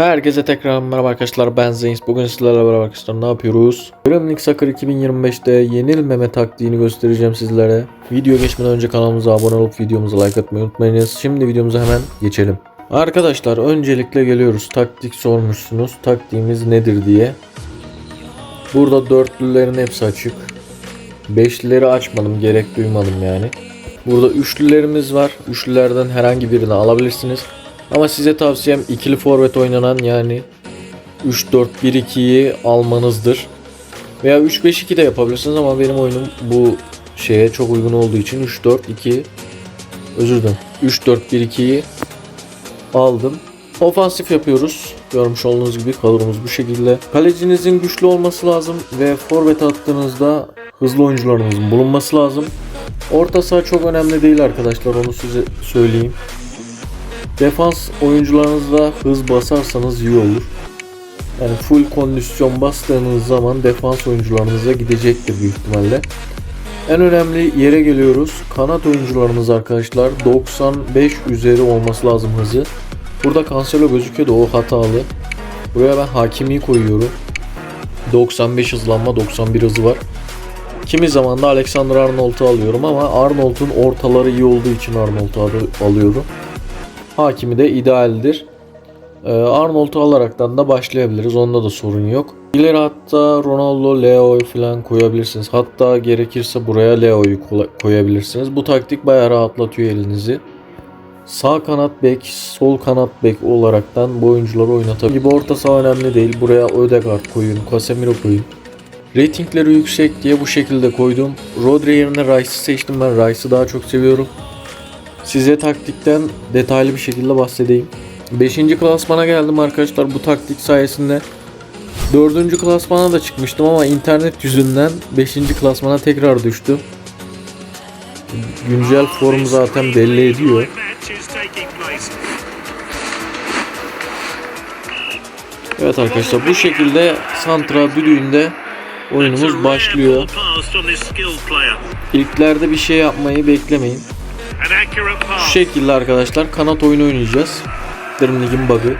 Herkese tekrar merhaba arkadaşlar ben Zeyns. Bugün sizlerle beraber arkadaşlar ne yapıyoruz? League Soccer 2025'te yenilmeme taktiğini göstereceğim sizlere. Video geçmeden önce kanalımıza abone olup videomuza like atmayı unutmayınız. Şimdi videomuza hemen geçelim. Arkadaşlar öncelikle geliyoruz. Taktik sormuşsunuz. Taktiğimiz nedir diye. Burada dörtlülerin hepsi açık. Beşlileri açmadım. Gerek duymadım yani. Burada üçlülerimiz var. Üçlülerden herhangi birini alabilirsiniz. Ama size tavsiyem ikili forvet oynanan yani 3-4-1-2'yi almanızdır. Veya 3-5-2 de yapabilirsiniz ama benim oyunum bu şeye çok uygun olduğu için 3-4-2 özür dilerim 3-4-1-2'yi aldım. Ofansif yapıyoruz. Görmüş olduğunuz gibi kadromuz bu şekilde. Kalecinizin güçlü olması lazım ve forvet attığınızda hızlı oyuncularınızın bulunması lazım. Orta saha çok önemli değil arkadaşlar onu size söyleyeyim. Defans oyuncularınızla hız basarsanız iyi olur. Yani full kondisyon bastığınız zaman defans oyuncularınıza gidecektir büyük ihtimalle. En önemli yere geliyoruz. Kanat oyuncularınız arkadaşlar 95 üzeri olması lazım hızı. Burada Cancelo gözüküyor da o hatalı. Buraya ben Hakimi koyuyorum. 95 hızlanma 91 hızı var. Kimi zaman da Alexander Arnold'u alıyorum ama Arnold'un ortaları iyi olduğu için Arnold'u alıyorum. Hakimi de idealdir. Ee, Arnold'u alaraktan da başlayabiliriz. Onda da sorun yok. İleri hatta Ronaldo, Leo'yu falan koyabilirsiniz. Hatta gerekirse buraya Leo'yu koyabilirsiniz. Bu taktik bayağı rahatlatıyor elinizi. Sağ kanat bek, sol kanat bek olaraktan bu oyuncuları oynatabilir. Gibi orta saha önemli değil. Buraya Ödegaard koyun, Casemiro koyun. Ratingleri yüksek diye bu şekilde koydum. Rodri yerine Rice'ı seçtim ben. Rice'ı daha çok seviyorum. Size taktikten detaylı bir şekilde bahsedeyim. 5. klasmana geldim arkadaşlar bu taktik sayesinde. 4. klasmana da çıkmıştım ama internet yüzünden 5. klasmana tekrar düştüm. Güncel form zaten belli ediyor. Evet arkadaşlar bu şekilde Santra düdüğünde oyunumuz başlıyor. İlklerde bir şey yapmayı beklemeyin. Şu şekilde arkadaşlar kanat oyunu oynayacağız. Dream League'in bug'ı.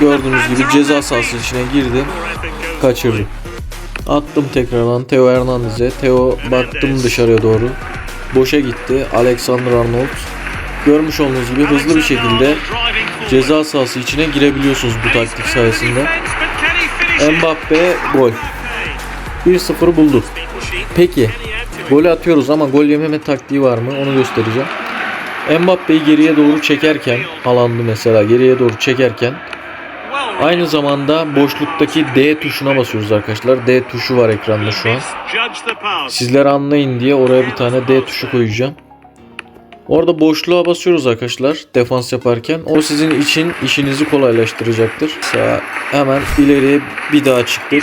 Gördüğünüz gibi ceza sahası içine girdi. Kaçırdı. Attım tekrardan Theo Hernandez'e. Theo baktım dışarıya doğru. Boşa gitti. Alexander Arnold. Görmüş olduğunuz gibi hızlı bir şekilde ceza sahası içine girebiliyorsunuz bu taktik sayesinde. Mbappe gol. 1-0 bulduk. Peki golü atıyoruz ama gol yememe taktiği var mı onu göstereceğim. Mbappe'yi geriye doğru çekerken Haaland'ı mesela geriye doğru çekerken aynı zamanda boşluktaki D tuşuna basıyoruz arkadaşlar. D tuşu var ekranda şu an. Sizler anlayın diye oraya bir tane D tuşu koyacağım. Orada boşluğa basıyoruz arkadaşlar defans yaparken. O sizin için işinizi kolaylaştıracaktır. Mesela hemen ileriye bir daha çıktık.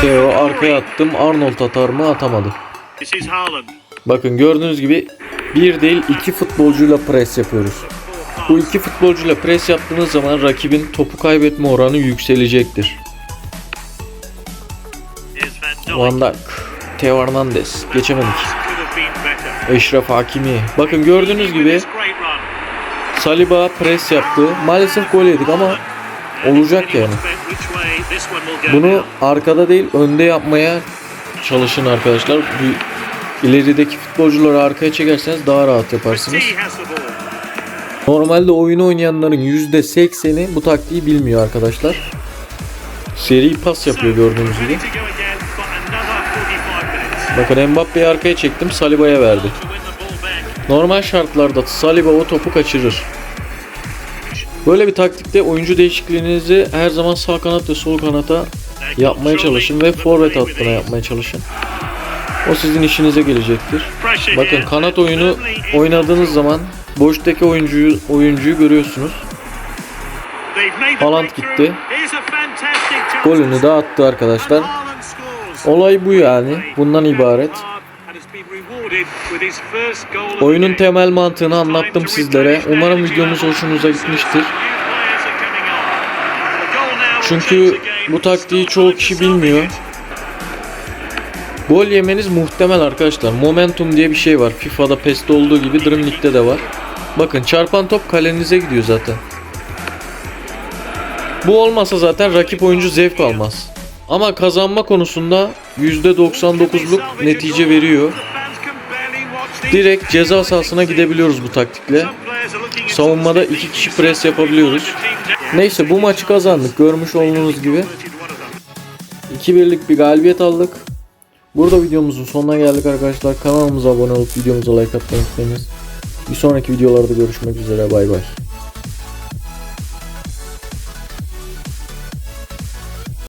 Theo arkaya attım. Arnold atar mı? Atamadı. Bakın gördüğünüz gibi bir değil iki futbolcuyla pres yapıyoruz. Bu iki futbolcuyla pres yaptığınız zaman rakibin topu kaybetme oranı yükselecektir. Van Dijk, Theo Hernandez geçemedik. Eşref Hakimi. Bakın gördüğünüz gibi Saliba pres yaptı. Maalesef gol yedik ama olacak yani. Bunu arkada değil önde yapmaya çalışın arkadaşlar. Bir ilerideki futbolcuları arkaya çekerseniz daha rahat yaparsınız. Normalde oyunu oynayanların %80'i bu taktiği bilmiyor arkadaşlar. Seri pas yapıyor gördüğünüz gibi. Bakın Mbappe'yi arkaya çektim Saliba'ya verdi. Normal şartlarda Saliba o topu kaçırır. Böyle bir taktikte oyuncu değişikliğinizi her zaman sağ kanat ve sol kanata yapmaya çalışın ve forvet hattına yapmaya çalışın. O sizin işinize gelecektir. Bakın kanat oyunu oynadığınız zaman boştaki oyuncuyu oyuncuyu görüyorsunuz. Haaland gitti. Golünü de attı arkadaşlar. Olay bu yani. Bundan ibaret. Oyunun temel mantığını anlattım sizlere. Umarım videomuz hoşunuza gitmiştir. Çünkü bu taktiği çoğu kişi bilmiyor. Gol yemeniz muhtemel arkadaşlar. Momentum diye bir şey var. FIFA'da PES'te olduğu gibi Dream League'de de var. Bakın çarpan top kalenize gidiyor zaten. Bu olmasa zaten rakip oyuncu zevk almaz. Ama kazanma konusunda %99'luk netice veriyor. Direkt ceza sahasına gidebiliyoruz bu taktikle. Savunmada iki kişi pres yapabiliyoruz. Neyse bu maçı kazandık. Görmüş olduğunuz gibi. 2-1'lik bir galibiyet aldık. Burada videomuzun sonuna geldik arkadaşlar. Kanalımıza abone olup videomuza like atmayı unutmayınız. Bir sonraki videolarda görüşmek üzere. Bay bay.